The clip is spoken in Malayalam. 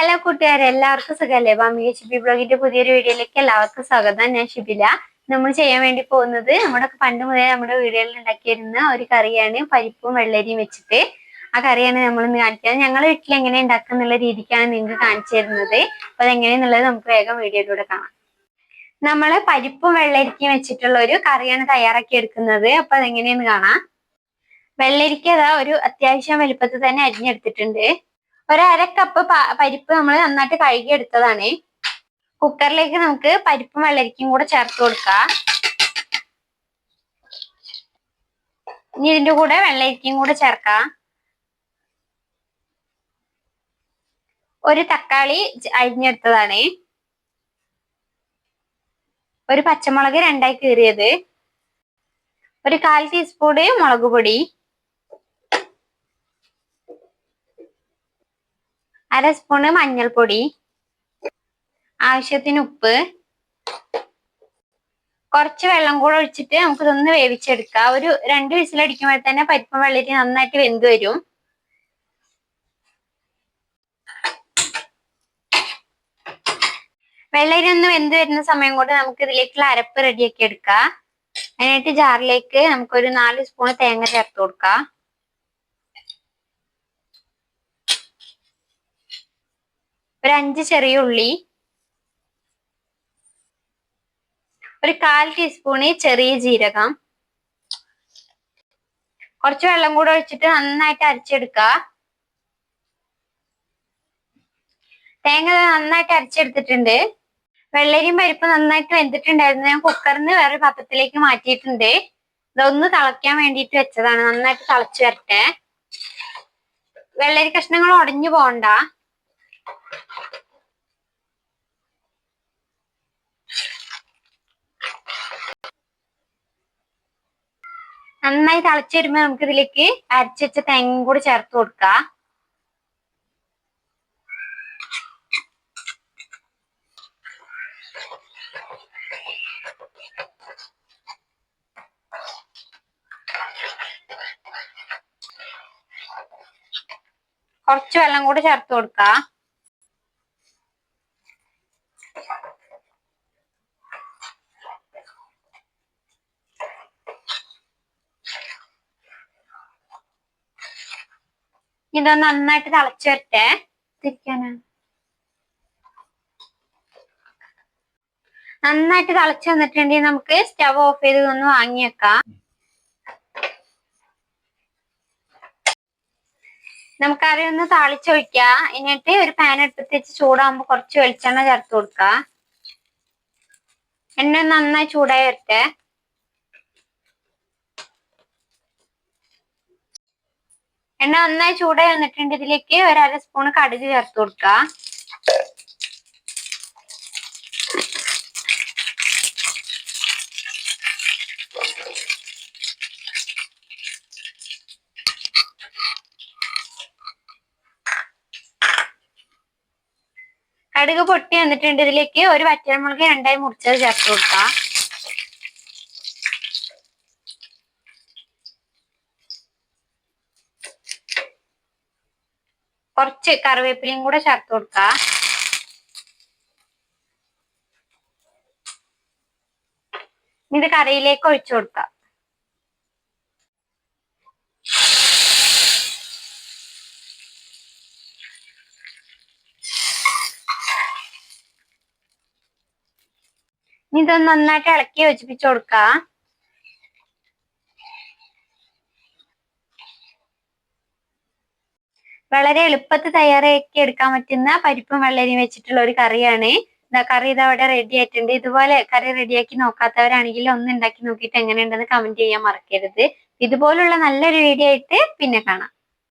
ഹലോ കൂട്ടുകാരെ എല്ലാവർക്കും സുഖമല്ലേ? ബാമിക ഷിബി ബ്ലോഗിന്റെ പുതിയൊരു വീഡിയോയിലേക്ക് എല്ലാവർക്കും സ്വാഗതം. ഞാൻ ഷിബില. നമ്മൾ ചെയ്യാൻ വേണ്ടി പോകുന്നത് നമ്മുടെ പണ്ട് മുതലേ നമ്മുടെ വീടുകളിൽ ഉണ്ടാക്കിയിരുന്ന ഒരു കറിയാണ് പരിപ്പും വെള്ളരിയും വെച്ചിട്ട്. ആ കറിയാണ് നമ്മൾ ഇന്ന് കാണിക്കുന്നത്. ഞങ്ങളുടെ വീട്ടിൽ എങ്ങനെ ഉണ്ടാക്കുന്നുള്ള രീതിക്കാണ് നിങ്ങൾക്ക് കാണിച്ചു തരുന്നത്. അപ്പൊ അതെങ്ങനെയെന്നുള്ളത് നമുക്ക് വേഗം വീഡിയോയിലൂടെ കാണാം. നമ്മൾ പരിപ്പും വെള്ളരിക്കയും വെച്ചിട്ടുള്ള ഒരു കറിയാണ് തയ്യാറാക്കി എടുക്കുന്നത്. അപ്പൊ അതെങ്ങനെയെന്ന് കാണാം. വെള്ളരിക്ക ഒരു അത്യാവശ്യം വലുപ്പത്തിൽ തന്നെ അരിഞ്ഞെടുത്തിട്ടുണ്ട്. ഒരു അര കപ്പ് പരിപ്പ് നമ്മൾ നന്നായിട്ട് കഴുകി എടുത്തതാണ് കുക്കറിലേക്ക് നമുക്ക് പരിപ്പും വെള്ളരിക്കും കൂടെ ചേർത്ത് കൊടുക്കാം. ഇനി ഇതിന്റെ കൂടെ വെള്ളരിക്കും കൂടെ ചേർക്കാം. ഒരു തക്കാളി അരിഞ്ഞെടുത്തതാണ്. ഒരു പച്ചമുളക് രണ്ടായി കീറിയത്. ഒരു കാൽ ടീസ്പൂണ് മുളക് പൊടി. അര സ്പൂണ് മഞ്ഞൾപ്പൊടി ആവശ്യത്തിന് ഉപ്പ് കുറച്ച് വെള്ളം കൂടെ ഒഴിച്ചിട്ട് നമുക്ക് ഇതൊന്ന് വേവിച്ചെടുക്കാം. ഒരു രണ്ട് വിസിലടിക്കുമ്പോൾ തന്നെ പരിപ്പും വെള്ളരി നന്നായിട്ട് വെന്ത് വരും. വെള്ളരി ഒന്ന് വെന്ത് വരുന്ന സമയം കൊണ്ട് നമുക്ക് ഇതിലേക്കുള്ള അരപ്പ് റെഡിയാക്കി എടുക്കാം. അതിനായിട്ട് ജാറിലേക്ക് നമുക്കൊരു നാല് സ്പൂൺ തേങ്ങ ചേർത്ത് കൊടുക്കാം. ഒരു അഞ്ച് ചെറിയ ഉള്ളി ഒരു കാൽ ടീസ്പൂണ് ചെറിയ ജീരകം കുറച്ച് വെള്ളം കൂടെ ഒഴിച്ചിട്ട് നന്നായിട്ട് അരച്ചെടുക്കുക. തേങ്ങ നന്നായിട്ട് അരച്ചെടുത്തിട്ടുണ്ട്. വെള്ളരിയും പരിപ്പ് നന്നായിട്ട് വെന്തിട്ടുണ്ടായിരുന്നു. ഞാൻ കുക്കറിന് വേറെ പാത്രത്തിലേക്ക് മാറ്റിയിട്ടുണ്ട്. ഇതൊന്ന് തിളയ്ക്കാൻ വേണ്ടിയിട്ട് വെച്ചതാണ്. നന്നായിട്ട് തിളച്ചു വരട്ടെ. വെള്ളരി കഷ്ണങ്ങൾ ഉടഞ്ഞു പോകണ്ട. നന്നായി തിളച്ചു വരുമ്പോ നമുക്ക് ഇതിലേക്ക് അരച്ചു വെച്ച കൂടി ചേർത്ത് കൊടുക്കാം. കുറച്ച് വെള്ളം കൂടി ചേർത്ത് കൊടുക്കാം. ഇതൊന്ന് നന്നായിട്ട് തിളച്ചു വരട്ടെ നന്നായിട്ട് തിളച്ചു വന്നിട്ടുണ്ടെങ്കിൽ നമുക്ക് സ്റ്റവ് ഓഫ് ചെയ്ത് ഒന്ന് വാങ്ങി വെക്കാം. നമുക്ക് താളിച്ചൊഴിക്ക എന്നിട്ട് ഒരു പാൻ എടുത്തിട്ട് വെച്ച് ചൂടാകുമ്പോ കുറച്ച് വെളിച്ചെണ്ണ ചേർത്ത് കൊടുക്ക. എണ്ണ നന്നായി ചൂടായി വരട്ടെ. എണ്ണ നന്നായി ചൂടായി വന്നിട്ടുണ്ട്. ഇതിലേക്ക് ഒരു അര സ്പൂൺ കടുക് ചേർത്ത് കൊടുക്ക. കടുക് പൊട്ടി വന്നിട്ടുണ്ട്. ഇതിലേക്ക് ഒരു വറ്റൽമുളക് രണ്ടായി മുറിച്ചത് ചേർത്ത് കൊടുക്കാം. കുറച്ച് കറിവേപ്പിലയും കൂടെ ചേർത്ത് കൊടുക്കാം. ഇത് കറിയിലേക്ക് ഒഴിച്ചു കൊടുക്കാം. ഇതൊന്ന് നന്നായിട്ട് ഇളക്കി യോജിപ്പിച്ചു കൊടുക്കാം. വളരെ എളുപ്പത്തിൽ തയ്യാറാക്കി എടുക്കാൻ പറ്റുന്ന പരിപ്പും വെള്ളരിയും വെച്ചിട്ടുള്ള ഒരു കറിയാണ്. ഇതാ കറി ഇത് അവിടെ റെഡി ആയിട്ടുണ്ട്. ഇതുപോലെ കറി റെഡിയാക്കി നോക്കാത്തവരാണെങ്കിൽ ഒന്ന് ഉണ്ടാക്കി നോക്കിയിട്ട് എങ്ങനെയുണ്ടെന്ന് കമന്റ് ചെയ്യാൻ മറക്കരുത്. ഇതുപോലുള്ള നല്ലൊരു വീഡിയോ ആയിട്ട് പിന്നെ കാണാം.